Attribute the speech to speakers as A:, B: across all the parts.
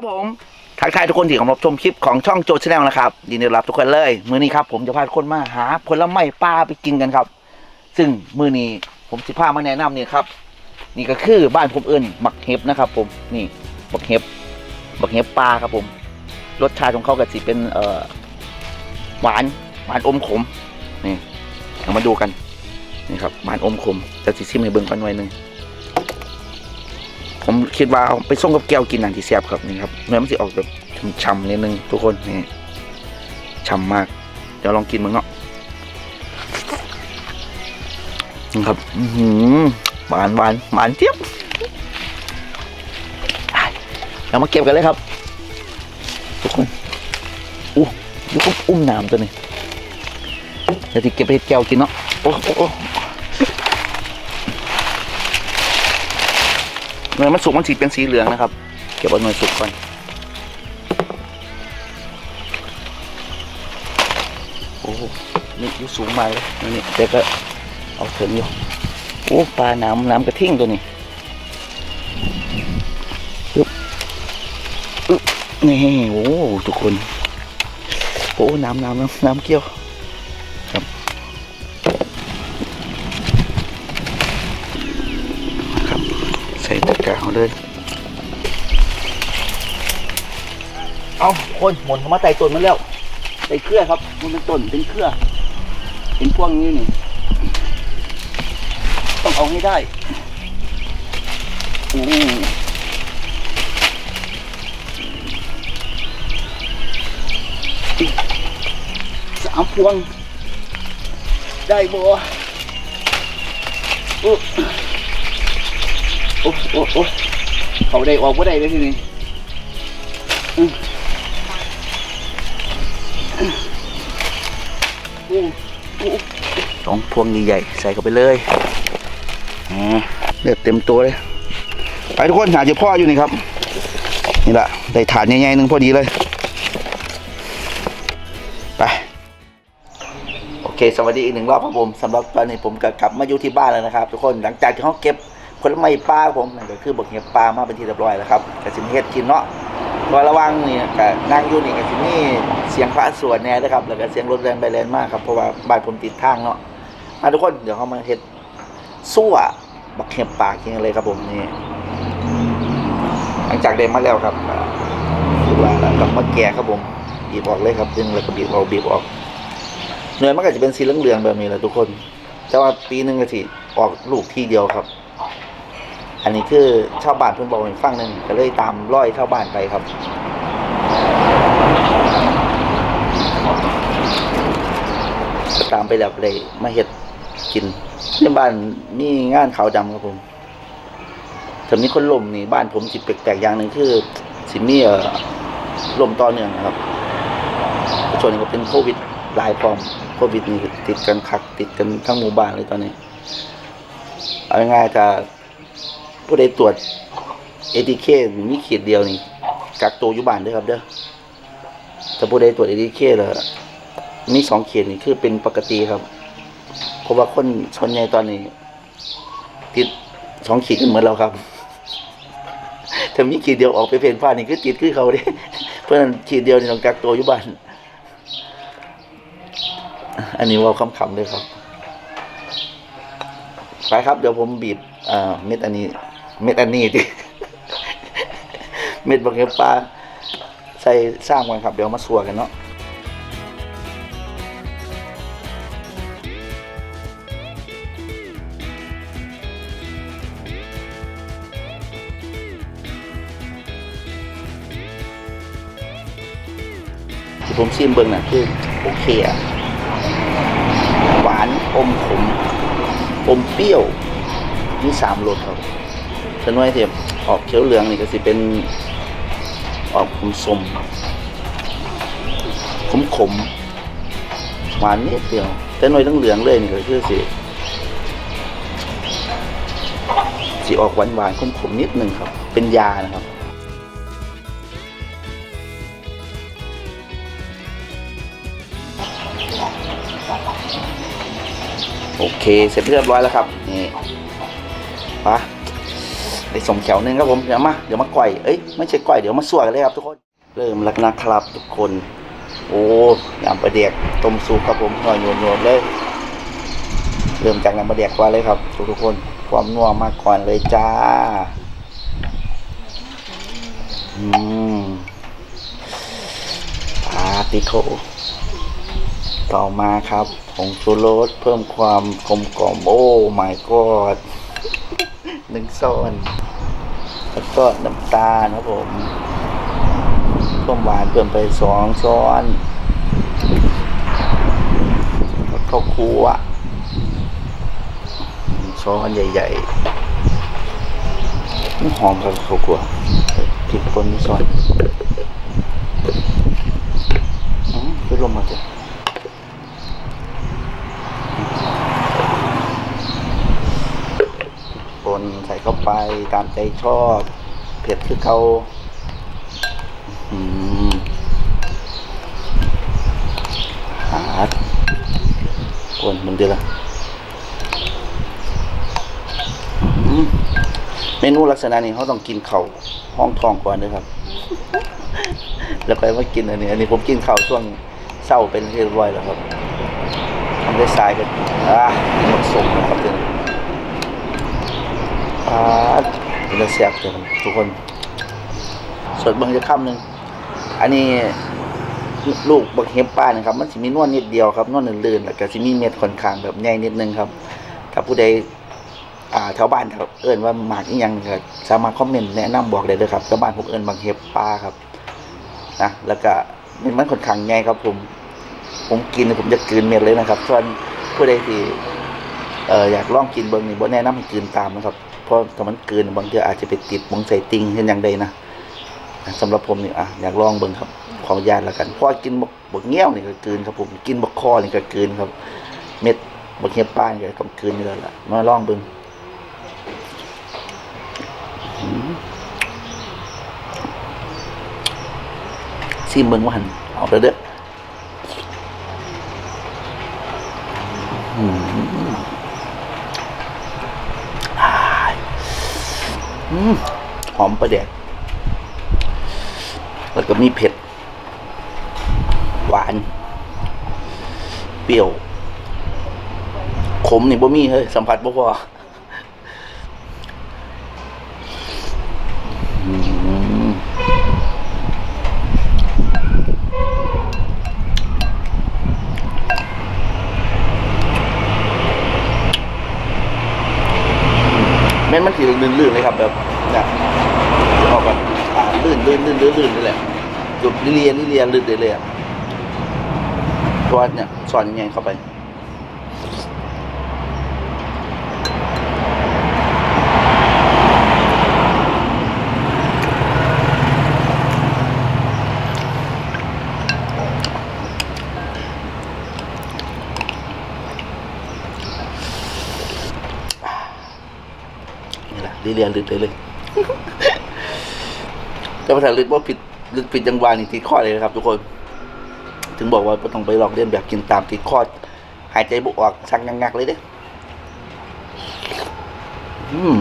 A: ครับผมทักทายทุกคนที่กำลังรับชมคลิปของช่องโจชแนลนะครับยินดีต้อนรับทุกคนเลย มื้อนี้ครับผมจะพาทุกคนมาหาผลไม้ป่าไปกินกันครับ ซึ่งมื้อนี้ผมสิพามาแนะนำนี่ครับ นี่ก็คือบ้านผมเอิ้นบักเห็บนะครับ ผมนี่บักเห็บบักเห็บปลาครับผม รสชาติของเขาก็สิเป็นเอ่อหวานหวานอมขมนี่เดี๋ยวมาดูกันนี่ครับหวานอมขมจะสิชิมให้เบิ่งกันหน่อยหนึง ผมคิดว่าเอาไปส่งกับแก้วกินนั่นที่แซ่บครับนี่ครับเนื้อมันจะออกแบบช่ำๆนิดนึงทุกคนนี่ช่ำมาก เดี๋ยวลองกินมึงเนาะนี่ครับหวานหวานหวานเจี๊ยบเรามาเก็บกันเลยครับ ทุกคนอู้ดูก็อุ้มน้ำตัวนี้เดี๋ยวที่เก็บไปให้แก้วกินเนาะโอ้โอ้ นยมันสุกมันสีเป็นสีเหลืองนะครับ เก็บเอาเนยสุกก่อนโอ้นี่ยูสูงมาเลยนี่แต่ก็เอาถึงอยู่โอ้ปลาน้ำน้ำกระทิ่งตัวนี้อึ๊บอึ๊บนี่โอ้ทุกคนโอ้น้ำน้ำน้ำน้ำเกี้ยว ส่ตะกร้าเอาเลยเอาคนหมุนเข้ามาใส่ต้นมาแล้วใส่เครือครับ มันเป็นต้นเป็นเครือเป็นพวงนี้นี่ ต้องเอาให้ได้อืมอีกสามพวง ได้บ่อุ๊บ โอ้โอ้โอ้เขาได้ออกก็ได้เลยทีนี้อือสองพวงใหญ่ๆใส่เข้าไปเลยเลือดเต็มตัวเลย ไปทุกคนหาเจ้าพ่ออยู่นี่ครับ นี่แหละได้ฐานใหญ่ๆหนึ่งพอดีเลย ไป โอเค สวัสดีอีกหนึ่งรอบครับผมสำหรับตอนนี้ผมก็กลับมาอยู่ที่บ้านแล้วนะครับ ทุกคนหลังจากที่เขาเก็บ ผลไม้ปลาผมนั่นก็คือบักเห็บปลามาเป็นที่เรียบร้อยแล้วครับกสิมเฮ็ดกินเนาะพอระวังนี่ก็นั่งอยู่นี่ก็สิมีเสียงพระสวดแน่นะครับ แล้วก็เสียงรถแรงไปแรงมากครับเพราะว่าบ้านผมติดทางเนาะมาทุกคนเดี๋ยวเขามาเฮ็ดซั่วบักเห็บปลากินกันเลยครับผมนี่หลังจากได้มาแล้วครับคือว่าแล้วก็มาแกะครับผมบีบออกเลยครับดึงแล้วก็บีบออกบีบออกเนื้อมันก็จะเป็นสีเหลืองๆแบบนี้แหละทุกคน แต่ว่าปีหนึ่งก็สิออกลูกทีเดียวครับ อันนี้คือชาวบ้านเพิ่งบอกให้ฟังหนึ่งก็เลยตามร้อยชาวบ้านไปครับก็ตามไปแล้วเลยมาเห็ดกินในบ้านมีงานขาวดำครับผมถ้ามีคนล่มนี่บ้านผมสิแปลกๆอย่างหนึ่งคือสิมีเอ่อลมต่อเนื่องนะครับส่วนนี้ก็เป็นโควิดหลายพร้อมโควิดนี่ติดกันคักติดกันทั้งหมู่บ้านเลยตอนนี้เอาง่ายๆจะ ผู้ใดตรวจเอทีเคมีขีดเดียวนี่กักตัวอยู่บ้านด้วยครับเด้อแต่ผู้ใดตรวจเอทีเคแล้วมีสองขีดนี่คือเป็นปกติครับ เพราะว่าคนส่วนใหญ่ตอนนี้ ติดสองขีดกันเหมือนเราครับถ้ามีขีดเดียวออกไปเพ่นพ่านนี่คือติดคือเขาเด้เพราะนั้นขีดเดียวนี่ต้องกักตัวอยู่บ้านอันนี้เว่าคำๆเลยครับไปครับ เดี๋ยวผมบีบเม็ดอันนี้ เม็ดอันนี้ดิเม็ดบางเห็บปลาใส่สร้างกันครับ เดี๋ยวมาสัวกันเนาะที่ผมชิมเบิ่งน่ะคือโอเคอะหวานอมขมอมเปรี้ยว มีสามรสครับ ฉะน้อยเทียบออกเขียวเหลืองนี่ก็สิเป็นออกขมสมขมขมหวานนิดเดียว แต่หน่วยเหลืองเลยนี่ก็คือสิสิออกหวานหวานขมขมนิดหนึ่งครับ เป็นยานะครับโอเค เสร็จเรียบร้อยแล้วครับ นี่ปะ ได้สมแขวหนึงครับผมเดี๋ยวมาเดี๋ยวมาก่อยเอ้ยไม่ใช่ก่อยเดี๋ยวมาสวกันเลยครับทุกคนเริ่มล้วนะครับทุกคน โอ้ยำปลาเดียกต้มซุปครับผมหน่อยโยนเลย เริ่มจากน้ำปลาเดียกก่อนเลยครับ ทุกทุกคนความนัวมาก่อนเลยจ้าอืมพาติโทต่อมาครับผงชูรสเพิ่มความกลมกล่อมโอ้ my god หนึ่งช้อน ก็น้ำตาลครับผมต้มหวานเพิ่มไปสองช้อนข้าวคั่วช้อนใหญ่ๆหอมกับข้าวคั่วพริกป่นนี่ช้อนอืมคือลมมาจ้ะปนใส่เข้าไปตามใจชอบ เผ็ดคือเขาหาดกวนมึงดีละเมนูลักษณะนี้เขาต้องกินเข่าวห้องทองก่อนด้วยครับ แล้วไปมากินอันนี้ อันนี้ผมกินข้าวช่วงเศร้าเป็นเรียบร้อยแล้วครับทำได้สายกันอะหมดสมนะครับเดี๋ยวนี้อ่า เป็นตาแซ่บเดี๋ยวทุกคนสดเบิ่งจะคำหนึ่งอันนี้ลูกบักเห็บป้านะครับ มันสิมีนวลนิดเดียวครับนวลลื่นๆแล้วก็สิมีเม็ดค่อนข้างแบบใหญ่นิดนึงครับ ถ้าผู้ใดอ่าแถวบ้านแถวเอิ้นว่าหมากอีหยังก็สามารถคอมเมนต์แนะนำบอกได้เลยครับแถวบ้านผมเอิ้นบักเห็บป้าครับนะแล้วก็เม็ดมันค่อนข้างใหญ่ครับ ผม ผมกินผมจะกลืนเม็ดเลยนะครับส่วนผู้ใดที่เอ่ออยากลองกินเบิ่งนี่บ่แนะนำให้กินตามนะครับ ราะถ้ามันเกินบางทีอาจจะไปติดมงใส่ติงเช่นอย่างใดนะสำหรับผมนี่อะอยากลองเบิ่งครับขออนุญาตแล้วกันเพราะกินบกบกเงี้ยวนี่ก็เกินครับผมกินบกคอนี่ก็เกินครับ เม็ดบกเงี้ยป้านก็ต้องเกินอยู่แล้วล่ะมาลองเบิ่งซิมเบิ่งว่าหันเอาเด้อเด้อม อืมห อมประเดกแล้วก็มีเผ็ด หวาน เปรี้ยว ขมนี่บ่มีเฮ้ย สัมผัสบ่พออืมแม่นมันสีลื่นๆเลยครับแบบเนี่ยออกแบบ ลื่นลื่นลื่นลื่นลื่นนี่แหละจุดเลียนเลียนลื่นเลยเลยอะเพราะว่าเนี่ยสอนยังไงเข้าไปนี่แหละเลียนลึกเลยเลย แต่ภาษาลึกว่าผิดลึกผิดยังหวานี่ติดข้อเลยนะครับ ทุกคน ถึงบอกว่าต้องไปลองเล่นแบบกินตามติดข้อหายใจบุออกชักงักๆเลยเด้อืม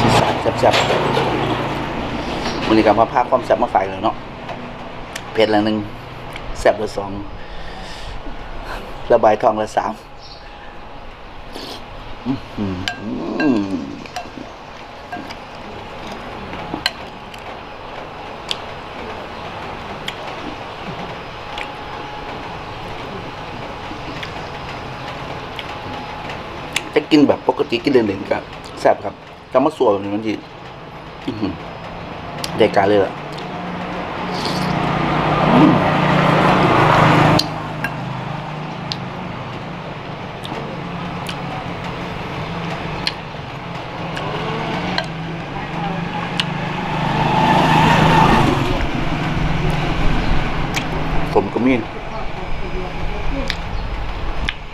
A: ที่สานแซ่บ ๆมันนี้ก็มาพาความแซ่บมาฝากเลยเนาะเผ็ดละหนึ่งแซ่บละสองระบายทองละสามอื้อหือจะกินแบบปกติกินเล่นๆกับแซ่บครับถ้ามาสัวแบบนี้มันทีอื้อ เด็กการเลยล่ะผมก็มี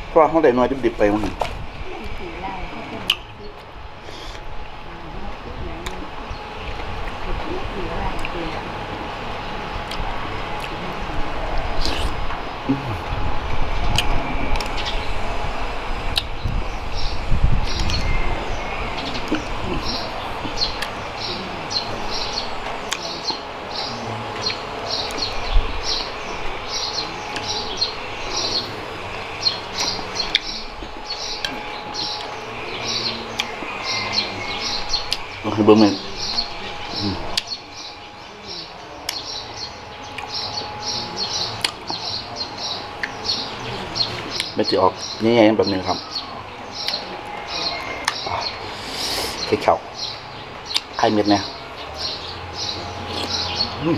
A: เพราะเขาได้น้อยจุดดิบไปมั้ง
B: เบิ้
A: งมันอืมไม่จะออกแง่ๆแบบนี้ครับเค้กเข่าไข่เม็ดเนี่ยอืม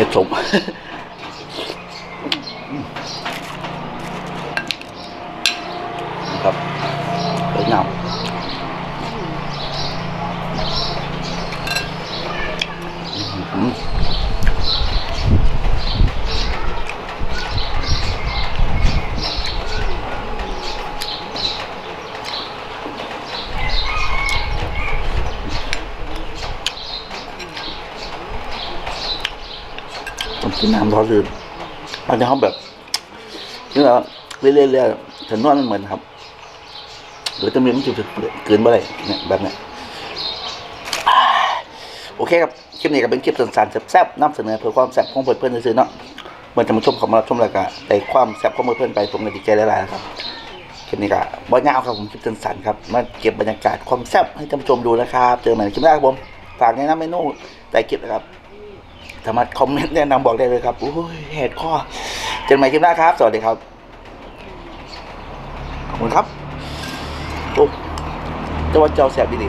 A: เห็ดสม ครับเปิดน้ำอืมผม กินน้ำร้อนลืมอันนี้เขาแบบนี่แหละเรื่อยๆถึงนวดมันเหมือนครับหรือจะมีมันจุดเกินไปเลยเนี่ยแบบเนี้ยโอเคครับคลิปนี้ก็เป็นคลิปสั้นๆแซ่บๆนำเสนอเพื่อความแซ่บของเพื่อนๆซื้อเนาะเมื่อจะมาชมของมารับชมรายการแต่ความแซ่บของเพื่อนๆไปผมก็ดีใจหลายๆครับคลิปนี้ก็บ่ยาวครับผมคลิปสั้นๆครับมาเก็บบรรยากาศความแซ่บให้ท่านผู้ชมดูนะครับ เจอกันใหม่คลิปหน้าครับผมฝากแนะนำเมนูแต่คลิปนะครับ สามารถคอมเมนต์แนะนำบอกได้เลยครับโอ้ยเหตุข้อเจอกันใหม่คลิปหน้าครับ สวัสดีครับ ขอบคุณครับโอ้แต่ว่าเจ้าแสบดีดี